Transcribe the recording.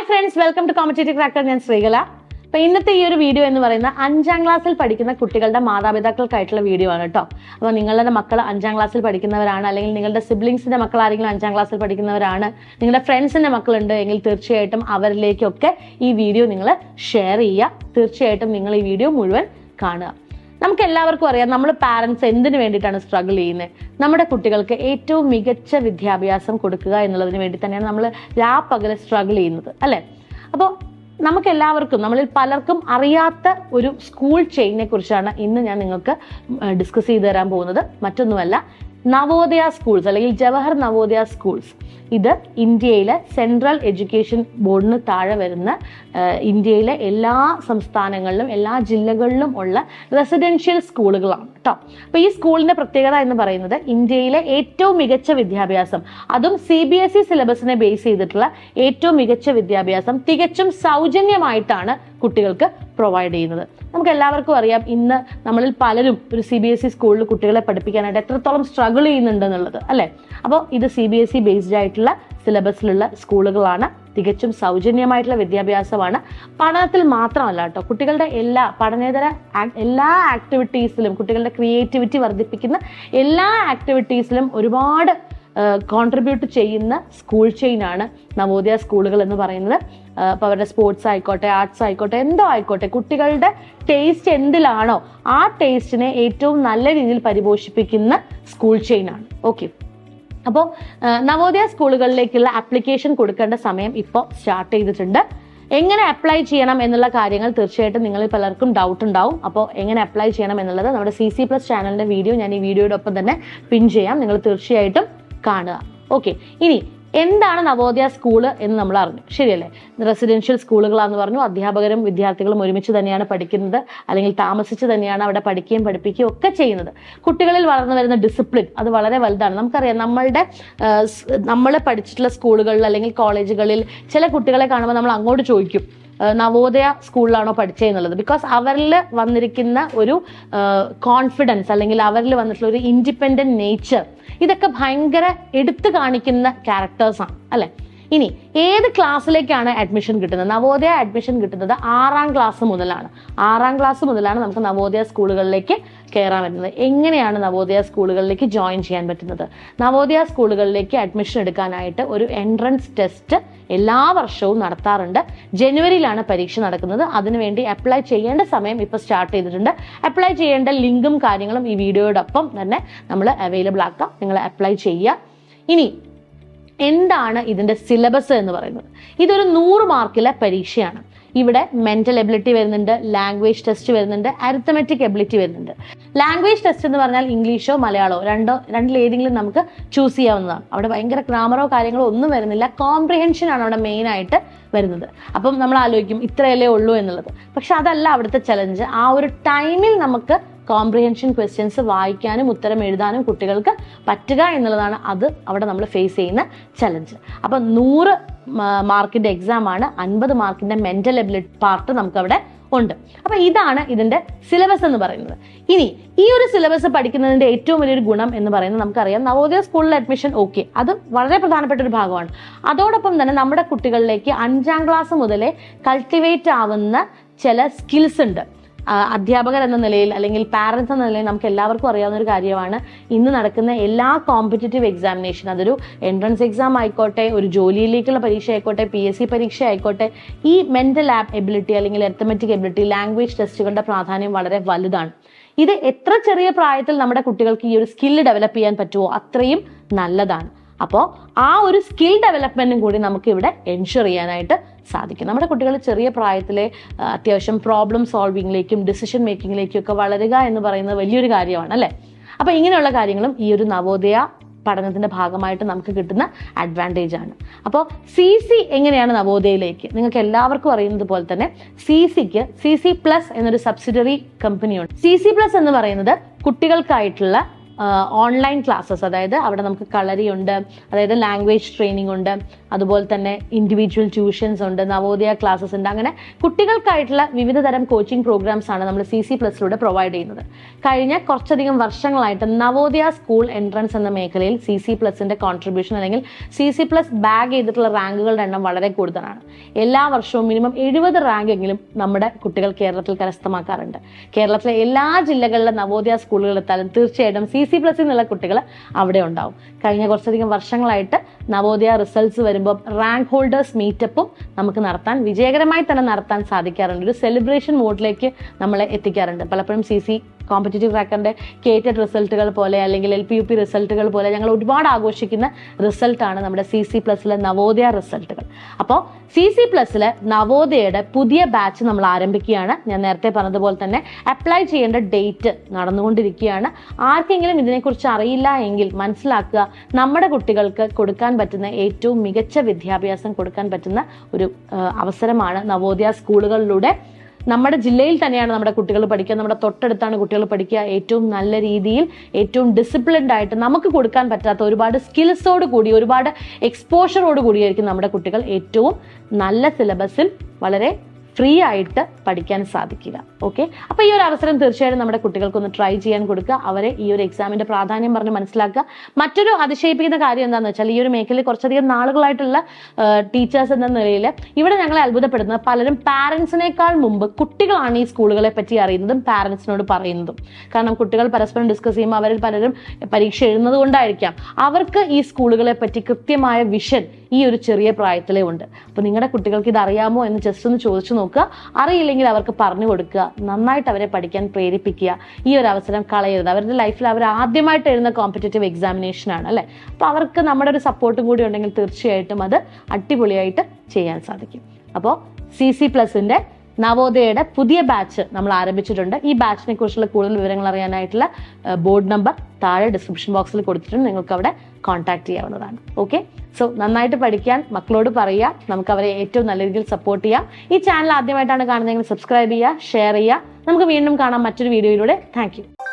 Hi friends welcome to competitive cracker ഞാൻ ശ്രീകല. അപ്പൊ ഇന്നത്തെ ഈ ഒരു വീഡിയോ എന്ന് പറയുന്ന അഞ്ചാം ക്ലാസ്സിൽ പഠിക്കുന്ന കുട്ടികളുടെ മാതാപിതാക്കൾക്കായിട്ടുള്ള വീഡിയോ ആണ് കേട്ടോ. അപ്പോൾ നിങ്ങളുടെ മക്കൾ അഞ്ചാം ക്ലാസ്സിൽ പഠിക്കുന്നവരാണ് അല്ലെങ്കിൽ നിങ്ങളുടെ സിബ്ലിംഗ്സിന്റെ മക്കൾ ആരെങ്കിലും അഞ്ചാം ക്ലാസ്സിൽ പഠിക്കുന്നവരാണ് നിങ്ങളുടെ ഫ്രണ്ട്സിന്റെ മക്കളുണ്ട് എങ്കിൽ തീർച്ചയായിട്ടും അവരിലേക്കൊക്കെ ഈ വീഡിയോ നിങ്ങൾ ഷെയർ ചെയ്യുക. തീർച്ചയായിട്ടും നിങ്ങൾ ഈ വീഡിയോ മുഴുവൻ കാണുക. നമുക്ക് എല്ലാവർക്കും അറിയാം നമ്മൾ പാരൻസ് എന്തിനു വേണ്ടിയിട്ടാണ് സ്ട്രഗിൾ ചെയ്യുന്നത് നമ്മുടെ കുട്ടികൾക്ക് ഏറ്റവും മികച്ച വിദ്യാഭ്യാസം കൊടുക്കുക എന്നുള്ളതിന് വേണ്ടി തന്നെയാണ് നമ്മൾ രാപ്പകൽ സ്ട്രഗിൾ ചെയ്യുന്നത് അല്ലേ? അപ്പോൾ നമുക്ക് എല്ലാവർക്കും നമ്മളിൽ പലർക്കും അറിയാത്ത ഒരു സ്കൂൾ ചെയിനെ കുറിച്ചാണ് ഇന്ന് ഞാൻ നിങ്ങൾക്ക് ഡിസ്കസ് ചെയ്തു തരാൻ പോകുന്നത്. മറ്റൊന്നുമല്ല നവോദയ സ്കൂൾസ് അല്ലെങ്കിൽ ജവഹർ നവോദയ സ്കൂൾസ്. ഇത് ഇന്ത്യയിലെ സെൻട്രൽ എഡ്യൂക്കേഷൻ ബോർഡിന് താഴെ വരുന്ന ഇന്ത്യയിലെ എല്ലാ സംസ്ഥാനങ്ങളിലും എല്ലാ ജില്ലകളിലും ഉള്ള റെസിഡൻഷ്യൽ സ്കൂളുകളാണ് കേട്ടോ അപ്പോൾ ഈ സ്കൂളിന്റെ പ്രത്യേകത എന്ന് പറയുന്നത് ഇന്ത്യയിലെ ഏറ്റവും മികച്ച വിദ്യാഭ്യാസം. അതും സി ബി എസ് ഇ സിലബസിനെ ബേസ് ചെയ്തിട്ടുള്ള ഏറ്റവും മികച്ച വിദ്യാഭ്യാസം തികച്ചും സൗജന്യമായിട്ടാണ് കുട്ടികൾക്ക് പ്രൊവൈഡ് ചെയ്യുന്നത്. നമുക്ക് എല്ലാവർക്കും അറിയാം ഇന്ന് നമ്മളിൽ പലരും ഒരു സി ബി എസ് ഇ സ്കൂളിൽ കുട്ടികളെ പഠിപ്പിക്കാനായിട്ട് എത്രത്തോളം സ്ട്രഗിൾ ചെയ്യുന്നുണ്ടെന്നുള്ളത് അല്ലേ? അപ്പോൾ ഇത് C B S E based ആയിട്ടുള്ള സിലബസിലുള്ള സ്കൂളുകളാണ് തികച്ചും സൗജന്യമായിട്ടുള്ള വിദ്യാഭ്യാസമാണ്. പഠനത്തിൽ മാത്രമല്ല കേട്ടോ കുട്ടികളുടെ എല്ലാ പഠനേതര എല്ലാ ആക്ടിവിറ്റീസിലും കുട്ടികളുടെ ക്രിയേറ്റിവിറ്റി വർദ്ധിപ്പിക്കുന്ന എല്ലാ ആക്ടിവിറ്റീസിലും ഒരുപാട് കോൺട്രിബ്യൂട്ട് ചെയ്യുന്ന സ്കൂൾ ചെയിനാണ് നവോദയ സ്കൂളുകൾ എന്ന് പറയുന്നത്. അപ്പോൾ അവരുടെ സ്പോർട്സ് ആയിക്കോട്ടെ ആർട്സ് ആയിക്കോട്ടെ എന്തോ ആയിക്കോട്ടെ കുട്ടികളുടെ ടേസ്റ്റ് എന്തിലാണോ ആ ടേസ്റ്റിനെ ഏറ്റവും നല്ല രീതിയിൽ പരിപോഷിപ്പിക്കുന്ന സ്കൂൾ ചെയിനാണ് ഓക്കെ അപ്പോൾ നവോദയ സ്കൂളുകളിലേക്കുള്ള ആപ്ലിക്കേഷൻ കൊടുക്കേണ്ട സമയം ഇപ്പോൾ സ്റ്റാർട്ട് ചെയ്തിട്ടുണ്ട്. എങ്ങനെ അപ്ലൈ ചെയ്യണം എന്നുള്ള കാര്യങ്ങൾ തീർച്ചയായിട്ടും നിങ്ങളിൽ പലർക്കും ഡൗട്ട് ഉണ്ടാവും. അപ്പോൾ എങ്ങനെ അപ്ലൈ ചെയ്യണം എന്നുള്ളത് നമ്മുടെ സി സി പ്ലസ് ചാനലിന്റെ വീഡിയോ ഞാൻ ഈ വീഡിയോയോടൊപ്പം തന്നെ പിൻ ചെയ്യാം. നിങ്ങൾ തീർച്ചയായിട്ടും കാണുക. ഓക്കെ ഇനി എന്താണ് നവോദയ സ്കൂൾ എന്ന് നമ്മൾ അറിഞ്ഞു. ശരിയല്ലേ? റെസിഡൻഷ്യൽ സ്കൂളുകളാന്ന് പറഞ്ഞു. അധ്യാപകരും വിദ്യാർത്ഥികളും ഒരുമിച്ച് തന്നെയാണ് പഠിക്കുന്നത്. അല്ലെങ്കിൽ താമസിച്ച് തന്നെയാണ് അവിടെ പഠിക്കുകയും പഠിപ്പിക്കുകയും ഒക്കെ ചെയ്യുന്നത്. കുട്ടികളിൽ വളർന്നു വരുന്ന ഡിസിപ്ലിൻ അത് വളരെ വലുതാണ്. നമുക്കറിയാം നമ്മളുടെ നമ്മൾ പഠിച്ചിട്ടുള്ള സ്കൂളുകളിൽ അല്ലെങ്കിൽ കോളേജുകളിൽ ചില കുട്ടികളെ കാണുമ്പോൾ നമ്മൾ അങ്ങോട്ട് ചോദിക്കും. നവോദയ സ്കൂളിലാണോ പഠിച്ചതെന്നുള്ളത് ബിക്കോസ് അവരിൽ വന്നിരിക്കുന്ന ഒരു കോൺഫിഡൻസ് അല്ലെങ്കിൽ അവരിൽ വന്നിട്ടുള്ള ഒരു ഇൻഡിപെൻഡന്റ് നേച്ചർ ഇതൊക്കെ ഭയങ്കര എടുത്തു കാണിക്കുന്ന ക്യാരക്ടേഴ്സാണ് അല്ലെ? ഇനി ഏത് ക്ലാസ്സിലേക്കാണ് അഡ്മിഷൻ കിട്ടുന്നത്? നവോദയ അഡ്മിഷൻ കിട്ടുന്നത് ആറാം ക്ലാസ് മുതലാണ്. ആറാം ക്ലാസ് മുതലാണ് നമുക്ക് നവോദയ സ്കൂളുകളിലേക്ക് കയറാൻ പറ്റുന്നത്. എങ്ങനെയാണ് നവോദയ സ്കൂളുകളിലേക്ക് ജോയിൻ ചെയ്യാൻ പറ്റുന്നത്? നവോദയ സ്കൂളുകളിലേക്ക് അഡ്മിഷൻ എടുക്കാനായിട്ട് ഒരു എൻട്രൻസ് ടെസ്റ്റ് എല്ലാ വർഷവും നടത്താറുണ്ട്. ജനുവരിയിലാണ് പരീക്ഷ നടക്കുന്നത്. അതിനുവേണ്ടി അപ്ലൈ ചെയ്യേണ്ട സമയം ഇപ്പോൾ സ്റ്റാർട്ട് ചെയ്തിട്ടുണ്ട്. അപ്ലൈ ചെയ്യേണ്ട ലിങ്കും കാര്യങ്ങളും ഈ വീഡിയോയോടൊപ്പം തന്നെ നമ്മൾ അവൈലബിൾ ആക്കാം. നിങ്ങൾ അപ്ലൈ ചെയ്യുക. ഇനി എന്താണ് ഇതിന്റെ സിലബസ് എന്ന് പറയുന്നത്? ഇതൊരു നൂറ് മാർക്കിലെ പരീക്ഷയാണ്. ഇവിടെ മെന്റൽ എബിലിറ്റി വരുന്നുണ്ട് ലാംഗ്വേജ് ടെസ്റ്റ് വരുന്നുണ്ട് അരിത്തമെറ്റിക് എബിലിറ്റി വരുന്നുണ്ട്. ലാംഗ്വേജ് ടെസ്റ്റ് എന്ന് പറഞ്ഞാൽ ഇംഗ്ലീഷോ മലയാളമോ രണ്ടോ രണ്ടിലേതെങ്കിലും നമുക്ക് ചൂസ് ചെയ്യാവുന്നതാണ്. അവിടെ ഭയങ്കര ഗ്രാമറോ കാര്യങ്ങളോ ഒന്നും വരുന്നില്ല. കോംപ്രിഹെൻഷൻ ആണ് അവിടെ മെയിൻ ആയിട്ട് വരുന്നത്. അപ്പം നമ്മൾ ആലോചിക്കും ഇത്രയല്ലേ ഉള്ളൂ എന്നുള്ളത്. പക്ഷെ അതല്ല അവിടുത്തെ ചലഞ്ച് ആ ഒരു ടൈമിൽ നമുക്ക് കോംപ്രിഹെൻഷൻ ക്വസ്റ്റ്യൻസ് വായിക്കാനും ഉത്തരം എഴുതാനും കുട്ടികൾക്ക് പറ്റുക എന്നുള്ളതാണ് അത് അവിടെ നമ്മൾ ഫേസ് ചെയ്യുന്ന ചലഞ്ച് അപ്പം നൂറ് മാർക്കിന്റെ എക്സാം ആണ് അൻപത് മാർക്കിന്റെ മെന്റൽ എബിലിറ്റി പാർട്ട് നമുക്കവിടെ ഉണ്ട്. അപ്പൊ ഇതാണ് ഇതിന്റെ സിലബസ് എന്ന് പറയുന്നത്. ഇനി ഈ ഒരു സിലബസ് പഠിക്കുന്നതിന്റെ ഏറ്റവും വലിയൊരു ഗുണം എന്ന് പറയുന്നത് നമുക്കറിയാം നവോദയ സ്കൂളിൽ അഡ്മിഷൻ ഓക്കെ അത് വളരെ പ്രധാനപ്പെട്ട ഒരു ഭാഗമാണ്. അതോടൊപ്പം തന്നെ നമ്മുടെ കുട്ടികളിലേക്ക് അഞ്ചാം ക്ലാസ് മുതലേ കൾട്ടിവേറ്റ് ആവുന്ന ചില സ്കിൽസ് ഉണ്ട്. അധ്യാപകർ എന്ന നിലയിൽ അല്ലെങ്കിൽ പാരൻസ് എന്ന നിലയിൽ നമുക്ക് എല്ലാവർക്കും അറിയാവുന്ന ഒരു കാര്യമാണ്. ഇന്ന് നടക്കുന്ന എല്ലാ കോമ്പറ്റേറ്റീവ് എക്സാമിനേഷൻ അതൊരു എൻട്രൻസ് എക്സാം ആയിക്കോട്ടെ ഒരു ജോലിയിലേക്കുള്ള പരീക്ഷ ആയിക്കോട്ടെ പി എസ് സി പരീക്ഷ ആയിക്കോട്ടെ ഈ മെന്റൽ ആപ്പ് എബിലിറ്റി അല്ലെങ്കിൽ എർത്തമെറ്റിക് എബിലിറ്റി ലാംഗ്വേജ് ടെസ്റ്റുകളുടെ പ്രാധാന്യം വളരെ വലുതാണ്. ഇത് എത്ര ചെറിയ പ്രായത്തിൽ നമ്മുടെ കുട്ടികൾക്ക് ഈ ഒരു സ്കില്ല് ഡെവലപ്പ് ചെയ്യാൻ പറ്റുമോ അത്രയും നല്ലതാണ്. അപ്പോൾ ആ ഒരു സ്കിൽ ഡെവലപ്മെന്റും കൂടി നമുക്ക് ഇവിടെ എൻഷുർ ചെയ്യാനായിട്ട് സാധിക്കും. നമ്മുടെ കുട്ടികൾ ചെറിയ പ്രായത്തിലെ അത്യാവശ്യം പ്രോബ്ലം സോൾവിങ്ങിലേക്കും ഡിസിഷൻ മേക്കിങ്ങിലേക്കും ഒക്കെ വളരുക എന്ന് പറയുന്നത് വലിയൊരു കാര്യമാണ് അല്ലേ? അപ്പോൾ ഇങ്ങനെയുള്ള കാര്യങ്ങളും ഈ ഒരു നവോദയ പഠനത്തിന്റെ ഭാഗമായിട്ട് നമുക്ക് കിട്ടുന്ന അഡ്വാന്റേജ് ആണ്. അപ്പോൾ സി സി എങ്ങനെയാണ് നവോദയയിലേക്ക്? നിങ്ങൾക്ക് എല്ലാവർക്കും അറിയുന്നത് പോലെ തന്നെ സി സിക്ക് സി സി പ്ലസ് എന്നൊരു സബ്സിഡറി കമ്പനിയുണ്ട് സി സി പ്ലസ് എന്ന് പറയുന്നത് കുട്ടികൾക്കായിട്ടുള്ള ഓൺലൈൻ ക്ലാസ്സസ് അതായത് അവിടെ നമുക്ക് കളരി ഉണ്ട് അതായത് ലാംഗ്വേജ് ട്രെയിനിങ് ഉണ്ട് അതുപോലെ തന്നെ ഇൻഡിവിജ്വൽ ട്യൂഷൻസ് ഉണ്ട് നവോദയ ക്ലാസ്സസ് ഉണ്ട്. അങ്ങനെ കുട്ടികൾക്കായിട്ടുള്ള വിവിധ തരം കോച്ചിങ് പ്രോഗ്രാംസ് ആണ് നമ്മൾ സി സി പ്ലസിലൂടെ പ്രൊവൈഡ് ചെയ്യുന്നത്. കഴിഞ്ഞ കുറച്ചധികം വർഷങ്ങളായിട്ട് നവോദയ സ്കൂൾ എൻട്രൻസ് എന്ന മേഖലയിൽ സി സി പ്ലസിന്റെ കോൺട്രിബ്യൂഷൻ അല്ലെങ്കിൽ സി സി പ്ലസ് ബാഗ് ചെയ്തിട്ടുള്ള റാങ്കുകളുടെ എണ്ണം വളരെ കൂടുതലാണ്. എല്ലാ വർഷവും മിനിമം എഴുപത് റാങ്കെങ്കിലും നമ്മുടെ കുട്ടികൾ കേരളത്തിൽ കരസ്ഥമാക്കാറുണ്ട്. കേരളത്തിലെ എല്ലാ ജില്ലകളിലെ നവോദയ സ്കൂളുകളിൽ എത്താലും തീർച്ചയായിട്ടും സി സി പ്ലസ് നിന്നുള്ള കുട്ടികൾ അവിടെ ഉണ്ടാവും. കഴിഞ്ഞ കുറച്ചധികം വർഷങ്ങളായിട്ട് നവോദയ റിസൾട്ട്സ് വരുമ്പോൾ റാങ്ക് ഹോൾഡേഴ്സ് മീറ്റപ്പും നമുക്ക് നടത്താൻ വിജയകരമായി തന്നെ നടത്താൻ സാധിക്കാറുണ്ട്. ഒരു സെലിബ്രേഷൻ മോഡിലേക്ക് നമ്മളെ എത്തിക്കാറുണ്ട്. പലപ്പോഴും സി സി കോമ്പറ്റേറ്റീവ് ക്രാക്കറിന്റെ കേറ്റഡ് റിസൾട്ടുകൾ പോലെ അല്ലെങ്കിൽ എൽ പി യു പി റിസൾട്ടുകൾ പോലെ ഞങ്ങൾ ഒരുപാട് ആഘോഷിക്കുന്ന റിസൾട്ടാണ് നമ്മുടെ സി സി പ്ലസിലെ നവോദയ റിസൾട്ടുകൾ അപ്പോൾ സി സി പ്ലസിലെ നവോദയയുടെ പുതിയ ബാച്ച് നമ്മൾ ആരംഭിക്കുകയാണ്. ഞാൻ നേരത്തെ പറഞ്ഞതുപോലെ തന്നെ അപ്ലൈ ചെയ്യേണ്ട ഡേറ്റ് നടന്നുകൊണ്ടിരിക്കുകയാണ്. ആർക്കെങ്കിലും ഇതിനെക്കുറിച്ച് അറിയില്ല എങ്കിൽ മനസ്സിലാക്കുക നമ്മുടെ കുട്ടികൾക്ക് കൊടുക്കാൻ പറ്റുന്ന ഏറ്റവും മികച്ച വിദ്യാഭ്യാസം കൊടുക്കാൻ പറ്റുന്ന ഒരു അവസരമാണ് നവോദയ സ്കൂളുകളിലൂടെ നമ്മുടെ ജില്ലയിൽ തന്നെയാണ് നമ്മുടെ കുട്ടികൾ പഠിക്കുക. നമ്മുടെ തൊട്ടടുത്താണ് കുട്ടികൾ പഠിക്കുക. ഏറ്റവും നല്ല രീതിയിൽ ഏറ്റവും ഡിസിപ്ലിൻഡ് ആയിട്ട് നമുക്ക് കൊടുക്കാൻ പറ്റാത്ത ഒരുപാട് സ്കിൽസോട് കൂടി ഒരുപാട് എക്സ്പോഷറോട് കൂടിയായിരിക്കും നമ്മുടെ കുട്ടികൾ ഏറ്റവും നല്ല സിലബസിൽ വളരെ ഫ്രീ ആയിട്ട് പഠിക്കാൻ സാധിക്കുക. ഓക്കെ അപ്പോൾ ഈ ഒരു അവസരം തീർച്ചയായിട്ടും നമ്മുടെ കുട്ടികൾക്കൊന്ന് ട്രൈ ചെയ്യാൻ കൊടുക്കുക. അവരെ ഈ ഒരു എക്സാമിന്റെ പ്രാധാന്യം പറഞ്ഞ് മനസ്സിലാക്കുക. മറ്റൊരു അതിശയിപ്പിക്കുന്ന കാര്യം എന്താണെന്ന് വെച്ചാൽ ഈ ഒരു മേഖലയിൽ കുറച്ചധികം നാളുകളായിട്ടുള്ള ടീച്ചേഴ്സ് എന്ന നിലയിൽ ഇവിടെ ഞങ്ങളെ അത്ഭുതപ്പെടുന്നത് പലരും പാരൻസിനേക്കാൾ മുമ്പ് കുട്ടികളാണ് ഈ സ്കൂളുകളെ പറ്റി അറിയുന്നതും പാരൻസിനോട് പറയുന്നതും. കാരണം കുട്ടികൾ പരസ്പരം ഡിസ്കസ് ചെയ്യുമ്പോൾ അവരിൽ പലരും പരീക്ഷ എഴുതുന്നത് കൊണ്ടായിരിക്കാം. അവർക്ക് ഈ സ്കൂളുകളെ പറ്റി കൃത്യമായ വിഷൻ ഈ ഒരു ചെറിയ പ്രായത്തിലേ ഉണ്ട്. അപ്പോൾ നിങ്ങളുടെ കുട്ടികൾക്ക് ഇത് അറിയാമോ എന്ന് ജസ്റ്റ് ഒന്ന് ചോദിച്ചു നോക്കുക. അറിയില്ലെങ്കിൽ അവർക്ക് പറഞ്ഞു കൊടുക്കുക. നന്നായിട്ട് അവരെ പഠിക്കാൻ പ്രേരിപ്പിക്കുക. ഈ ഒരു അവസരം കളയരുത്. അവരുടെ ലൈഫിൽ അവർ ആദ്യമായിട്ട് എഴുതുന്ന കോമ്പറ്റേറ്റീവ് എക്സാമിനേഷൻ ആണ് അല്ലേ? അപ്പോൾ അവർക്ക് നമ്മുടെ ഒരു സപ്പോർട്ടും കൂടി ഉണ്ടെങ്കിൽ തീർച്ചയായിട്ടും അത് അടിപൊളിയായിട്ട് ചെയ്യാൻ സാധിക്കും. അപ്പോൾ സി സി പ്ലസിന്റെ നവോദയയുടെ പുതിയ ബാച്ച് നമ്മൾ ആരംഭിച്ചിട്ടുണ്ട്. ഈ ബാച്ചിനെ കുറിച്ചുള്ള കൂടുതൽ വിവരങ്ങൾ അറിയാനായിട്ടുള്ള ബോർഡ് നമ്പർ താഴെ ഡിസ്ക്രിപ്ഷൻ ബോക്സിൽ കൊടുത്തിട്ടുണ്ട്. നിങ്ങൾക്ക് അവിടെ കോൺടാക്ട് ചെയ്യാവുന്നതാണ്. ഓക്കെ സോ നന്നായിട്ട് പഠിക്കാൻ മക്കളോട് പറയുക നമുക്ക് അവരെ ഏറ്റവും നല്ല രീതിയിൽ സപ്പോർട്ട് ചെയ്യാം. ഈ ചാനൽ ആദ്യമായിട്ടാണ് കാണുന്നതെങ്കിൽ സബ്സ്ക്രൈബ് ചെയ്യുക ഷെയർ ചെയ്യുക. നമുക്ക് വീണ്ടും കാണാം മറ്റൊരു വീഡിയോയിലൂടെ താങ്ക്